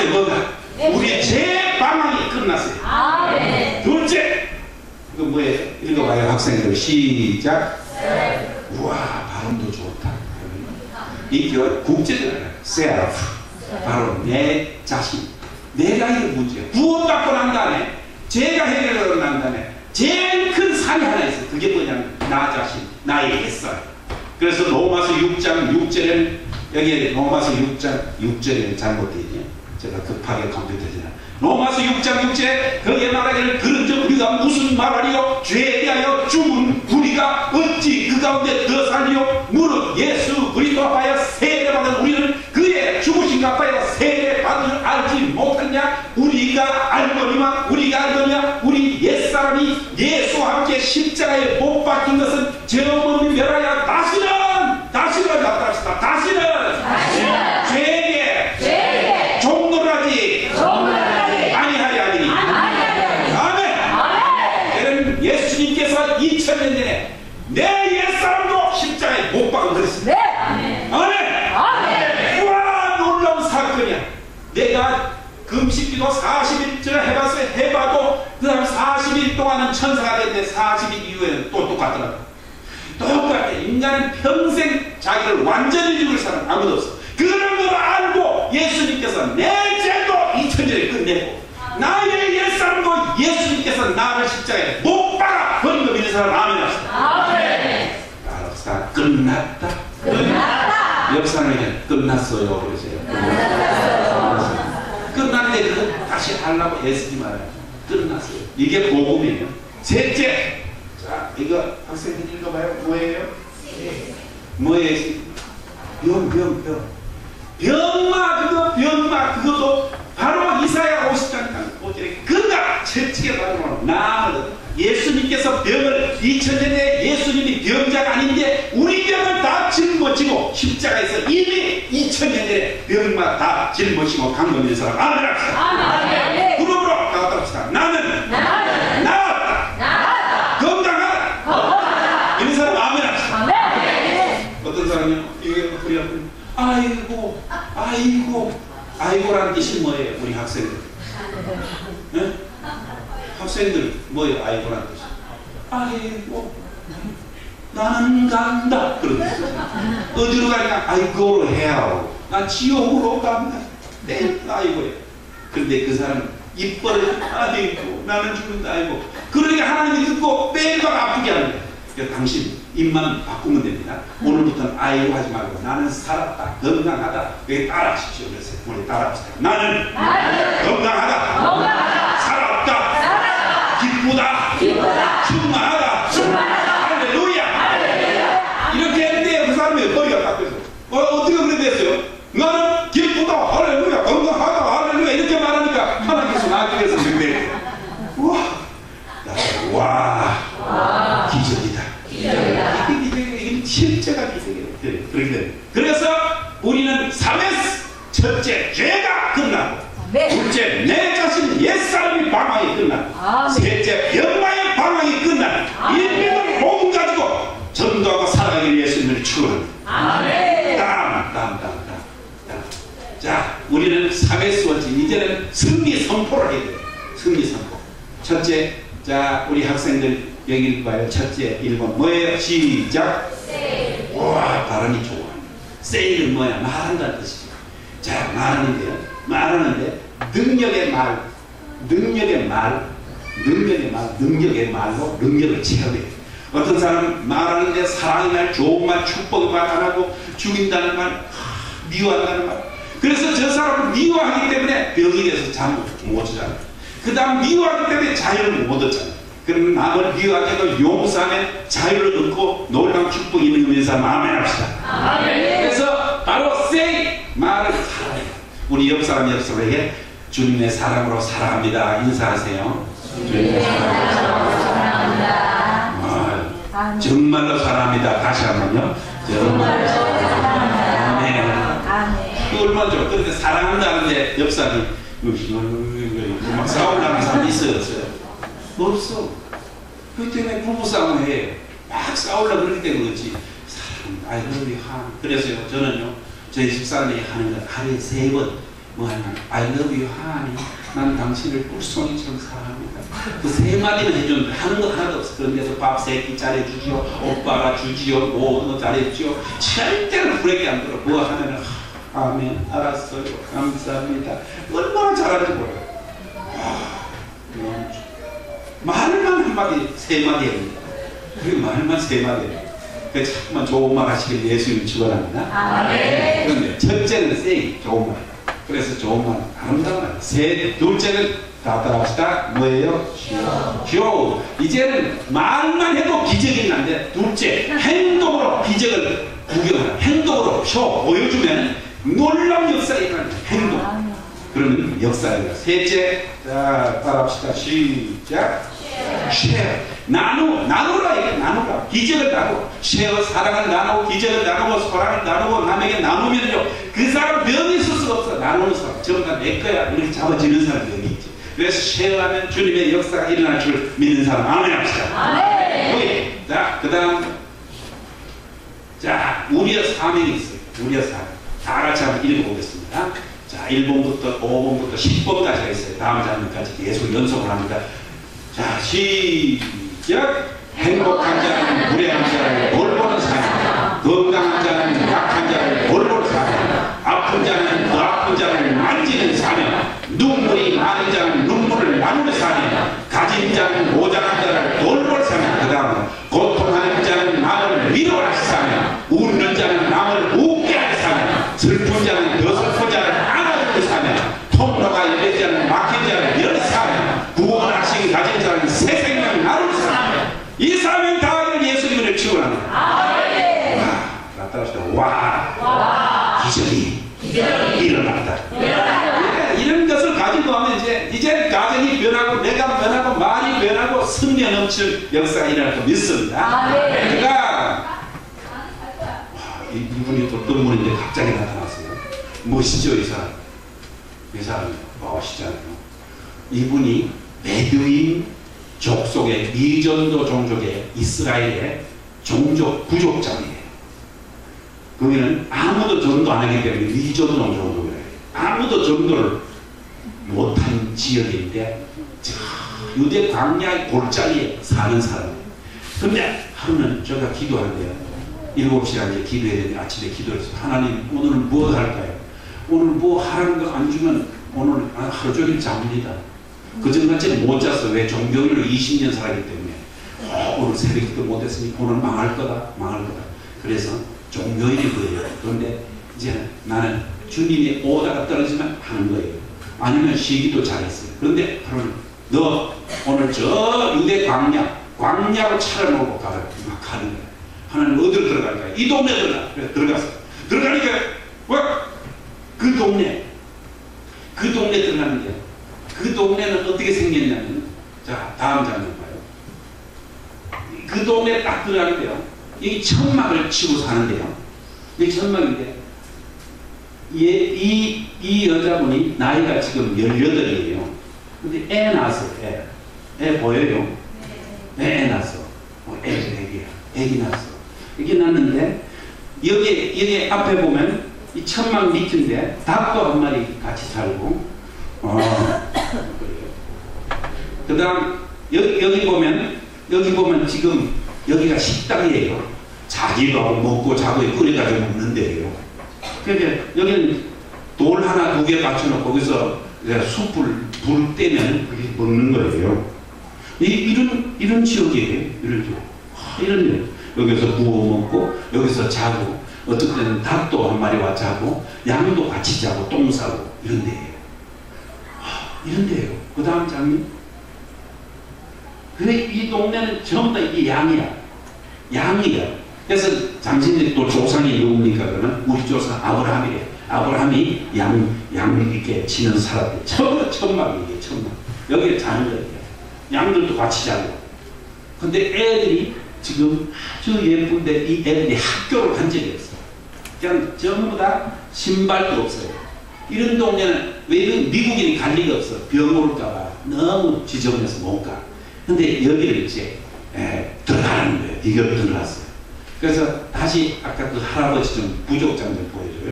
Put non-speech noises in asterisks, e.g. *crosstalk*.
끝났어요. 뭐가? 우리 제 방황이 끝났어요. 아멘. 둘째, 이거 뭐예요? 읽어봐요, 학생들. 시작. 우와, 발음도 좋다. 이 겨- 국제잖아요. self. 바로 내 자신. 내가 이 문제야. 구원받고 난 다음에, 제가 해결하고 난 다음에, 제일 큰 산이 하나 있어. 그게 뭐냐면, 나 자신, 나의 햇살. 그래서 로마서 6장 6절에는, 여기 로마서 6장 6절에는 잘못되어. 제가 급하게 컴퓨터지나. 로마서 6장 6절 거기에 말하기를 그런즉 우리가 무슨 말하리요? 죄에 대하여 죽은 우리가 어찌 그 가운데 더 살리요? 무릇 예수 그리스도 앞하여 세례받은 우리는 그의 죽으신 앞하여 세례받은 줄 알지 못하냐? 우리가 알거니와 우리가 알거니와 우리 옛사람이 예수와 함께 십자가에 못 금식기도 40일째 해봤어 해봐도 그 다음 40일 동안은 천사가 됐는데 40일 이후에는 또 똑같더라고 똑같아 인간은 평생 자기를 완전히 죽을 사람 아무도 없어 그런 걸 알고 예수님께서 내 죄도 2000년에 끝내고 나의 옛사람도 예수님께서 나를 십자가에 못 박아 버린 거 믿는 사람 아멘 합시다. 아멘. 역사 끝났다. 끝났다. 역사는 끝났어요. 그러세요 *laughs* 그거 다시 하려고 애쓰지 말아요. 끝났어요. 이게 복음이에요. 셋째 자 이거 학생들 읽어봐요. 뭐예요? 뭐예요? 병 병 병. 병마 그거 병마 그것도 바로 이사야 50장 5절에 그가 채찍에 바로 나거든. 예수님께서 병을 2000년 에 예수님이 병자가 아닌데 우리 병을 다 짊어지고 십자가에서 이미 2000년 전에 병마 다 짊어지고 간 겁니다 사람 아멘 합시다 아멘. 그룹으로 나왔다 합시다 나는 나는 나왔다 나았다. 건강하다 건강하다. 이런 사람 아멘 합시다 아멘. 어떤 사람이요? 이게 허리 아픈 아이고 아이고 아이고라는 뜻이 뭐예요? 우리 학생들 예? 학생들 뭐예요? 아이고라는 뜻이 아이고 나는 간다 뜻이에요 어디로 가냐? 아이고로 해요 난 지옥으로 갑니다 네 아이고예요 근데 그 사람은 입버릇 아이고 나는 죽는다 아이고 그러니까 하나님이 듣고 매일밤 아프게 하는 거예요 그러니까 당신 입만 바꾸면 됩니다. 오늘부터는 아이고 하지 말고 나는 살았다, 건강하다. 여기 따라하십시오. 그래서 우리 따라합시다. 나는 건강하다, 건강하다. 살았다, 살았다. 기쁘다, 기쁘다. 충만하다. 사람이 머리가 깎여서 어, 어떻게 그렇게 됐어요? 나는 기쁘다, 할렐루야, 건강하다, 할렐루야 이렇게 말하니까 하나님께서 서 그런데 우와, 나- 와, 기적이다. 기적이다. 이게 실제가 기적이에요. 그래, 그렇게 돼요. 그래서 우리는 3S 첫째 죄가 끝나고 네. 둘째 내 자신 옛사람이 방황이 끝나고 아멘. 셋째 병마의 방황이 끝나고 아 자 우리는 3S 원칙 이제는 승리 선포를 해야 돼요. 승리 선포. 첫째 자 우리 학생들 여기 봐요. 첫째 1번 뭐예요? 시작. 와 발음이 좋아. 세일은 뭐야? 말한다는 뜻이죠. 자 말하는데요. 말하는데 능력의 말, 능력의 말, 능력의 말, 능력의 말로 능력을 체험해요. 어떤 사람은 말하는데 사랑의 말, 좋은 말, 축복의 말 안 하고 죽인다는 말, 하, 미워한다는 말. 그래서 저 사람을 미워하기 때문에 병이 돼서 잠못 자잖아요. 그 다음 미워하기 때문에 자유를 못 얻잖아요. 그러면 남을 미워하게 해도 용서하면 자유를 얻고 놀라운 축복이 있는 의미에서 마음에 합시다. 아멘. 그래서 바로 say 말을 살아요. 우리 옆 사람 옆 사람에게 주님의 사랑으로 사랑합니다. 인사하세요. 주님의 사랑으로 사랑합니다. 아, 정말로 사랑합니다. 다시 한번요. 정말로. 얼마나 좋아. 그런데 사랑한다는데 옆 사람이 막 싸우려는 사람이 있어요, 없어요? 없어. 그 때문에 부부싸움을 해요. 막 싸우려고 그러기 때문에 그렇지. 사랑, 아이, 우리 한. 그래서요, 저는요, 저희 집사람이 하는 건 하루에 세 번, 뭐 하냐 I love you 하니 난 당신을 꿀송이처럼 사랑합니다 그 세 마디만 해주는데 하는 거 하나도 없어 그런데도 밥세 끼 잘해주지요 오빠가 주지요 모든 거 잘해주지요 절대로 후레기 안 들어 뭐 하면은 하, 아멘 알았어요 감사합니다 얼마나 잘하는지 몰라요 좋- 말만 한마디 세 마디 합니다 그 말만 세 마디 해요 그 자꾸만 좋은 말 하시길 예수님 축원합니다 아멘. 그런데 첫째는 세이 좋은 말. 그래서 좋은 말 아름다운 말. 세 둘째는 다 따라합시다. 뭐예요? 쇼. 이제는 말만 해도 기적이 난데 둘째 행동으로 기적을 구경하라. 행동으로 쇼 보여주면 놀라운 역사가 일어나는 행동. 그러면 역사가 일어나. 셋째 자 따라합시다. 시작. 쉐어. 나누 나누라 이게 나누라. 기적을 나누고 쉐어 사랑을 나누고 기적을 나누고 사랑을 나누고 남에게 나누면요 그 사람 명이 있을 수가 없어 나누는 사람. 전부 다 내 거야. 이렇게 잡아지는 사람이 여기 있지 그래서 쉐어하면 주님의 역사가 일어날 줄 믿는 사람. 아멘 합시다. 아멘. 여기 자그 다음. 자 우리의 사명이 있어요. 우리의 사명 다 같이 한번 읽어보겠습니다. 자 1번부터 5번부터 10번까지가 있어요. 다음 장면까지 계속 연속을 합니다. 자, 시작. 행복한 자는 무례한 자를 돌보는 사람, 건강한 자는 약한 자를 돌보는 사람, 아픈 자는 더 아픈 자를 만지는 사람, 눈물이 많은 자는 눈물을 나누는 사람, 가진 자는 모자란 자를 돌볼 사람, 그 다음에 고통하는 자는 남을 위로할 사람, 웃는 자는 남을 웃게 할 사람, 슬픈 자는 더 슬픈 자를 안아주는 사람, 통로가 열린 자는 막힌 자를 열 사람, 구원하신 가진 자는 새 생명 나눌 사람, 이 사람은 다 예수님을 치고합니다 아멘. 와, 따라합시다. 와, 기적이 일어났다. 예, 이런 것을 가지고 하면 이제 이제 가정이 변하고 내가 변하고 승리 넘칠 역사가 일어날 거 믿습니다. 아멘. 그러니까 와, 이- 이분이 또 어떤 분인데 갑자기 나타났어요. 멋있죠 이 사람. 이 사람 멋있잖아요. 이분이 베두인 족속의 미전도 종족의 이스라엘의 종족 부족장이에요. 거기는 아무도 전도 안 하기 때문에 미전도 종족이에요. 아무도 전도를 못한 지역인데 저 유대 광야의 골짜기에 사는 사람이에요. 근데 하루는 제가 기도하는데요. 일곱 시간 이제 기도해야 되는데 아침에 기도해서 하나님 오늘은 뭐 할까요? 오늘 뭐 하는 거 안 주면 오늘 하루 종일 잡니다. 그전같이 못 잤어. 왜 종교인으로 20년 살았기 때문에. 어, 오늘 새벽 기도 못했으니 오늘 망할 거다. 망할 거다. 그래서 종교인이 그래요. 그런데 이제 나는 주님이 오다가 떨어지면 하는 거예요. 아니면 쉬기도 잘했어요. 그런데 하루는 너 오늘 저 유대 광야, 광야로 차를 몰고 가라. 막 가는 거야. 하나님 어디로 들어갈까요? 이 동네 들어가. 그래서 들어갔어. 들어가니까 와! 그 동네 그 동네 들어가는데 그 동네는 어떻게 생겼냐면 자 다음 장면 봐요. 그 동네 딱 들어가는데요. 여기 천막을 치고 사는데요. 이 천막인데 이, 이, 이 여자분이 나이가 지금 18이에요. 근데 애 낳았어요. 애. 애 보여요? 네, 애 낳았어. 어, 애, 애기야. 애기 낳았어. 애기 낳았는데 여기, 여기 앞에 보면 이 천막 밑인데 닭도 한 마리 같이 살고 어, *coughs* 그 다음 여기, 여기 보면 여기 보면 지금 여기가 식당이에요. 하고 먹고 자고 끓여가지고 먹는 데예요. 그러니까 여기는 돌 하나 두개 받쳐놓고 거기서 이제 숯불 불 떼면 그게 먹는 거예요. 이, 이런 이런 지역이에요. 이런 지역. 아, 이런 데 여기서 구워 먹고 여기서 자고 어떤 때는 닭도 한 마리 와 자고 양도 같이 자고 똥 싸고 이런 데예요. 아, 이런 데예요. 그 다음 장면. 그래 이 동네는 전부 다 이게 양이야. 양이야. 그래서 당신들이 또 조상이 누굽니까? 그러면 우리 조상 아브라함이래. 아브라함이 양, 양 이렇게 사람들. 전부 다 천막이에요, 천막. 여기에 거예요. 양들도 같이 자고. 근데 애들이 지금 아주 예쁜데 이 애들이 학교를 간 적이 없어. 그냥 전부 다 신발도 없어요. 이런 동네는 왜 미국인이 갈 리가 없어. 병 올까봐 너무 지저분해서 못 가. 근데 여기를 이제 에, 들어가는 거예요. 비결 들어갔어요. 그래서 다시 아까 그 할아버지 좀 부족장들 보여요.